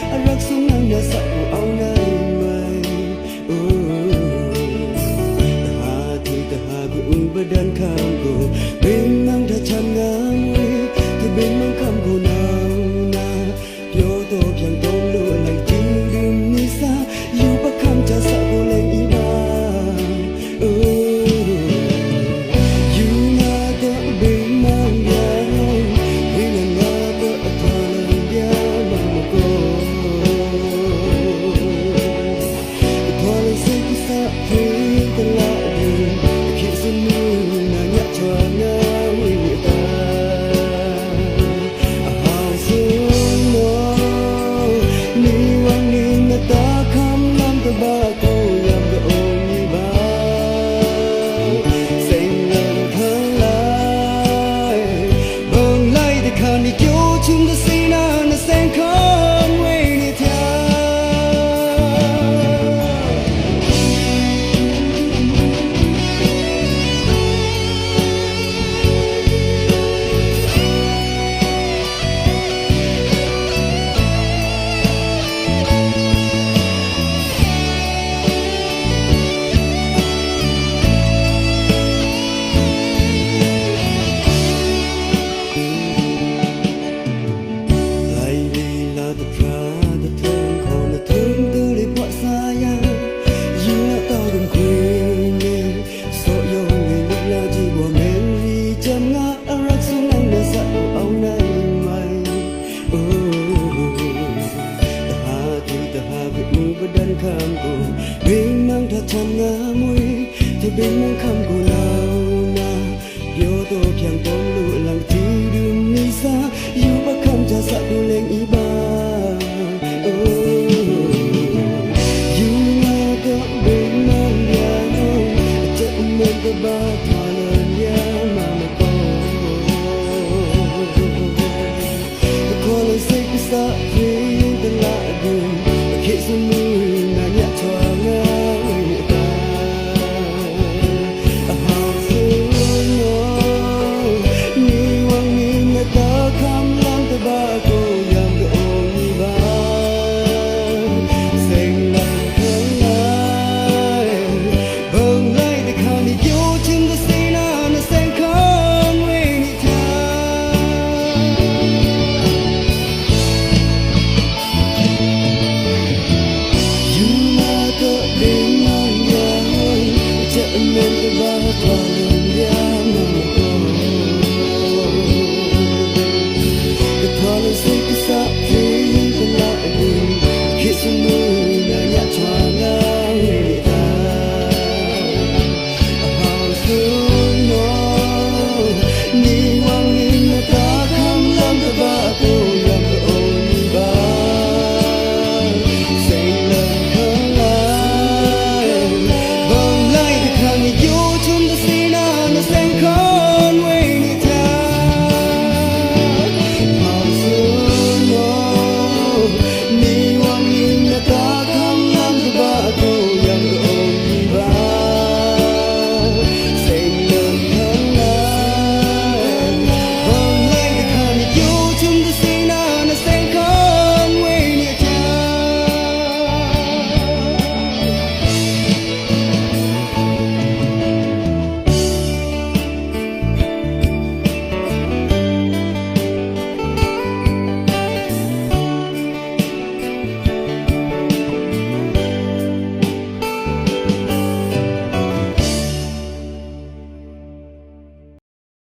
Arak sungang nasa uaw na imay oh, Tahatul tahago ang badan kanggo to the same မခမ်းကိုလောင်းနာပြောတော့ပြန်တော့လို့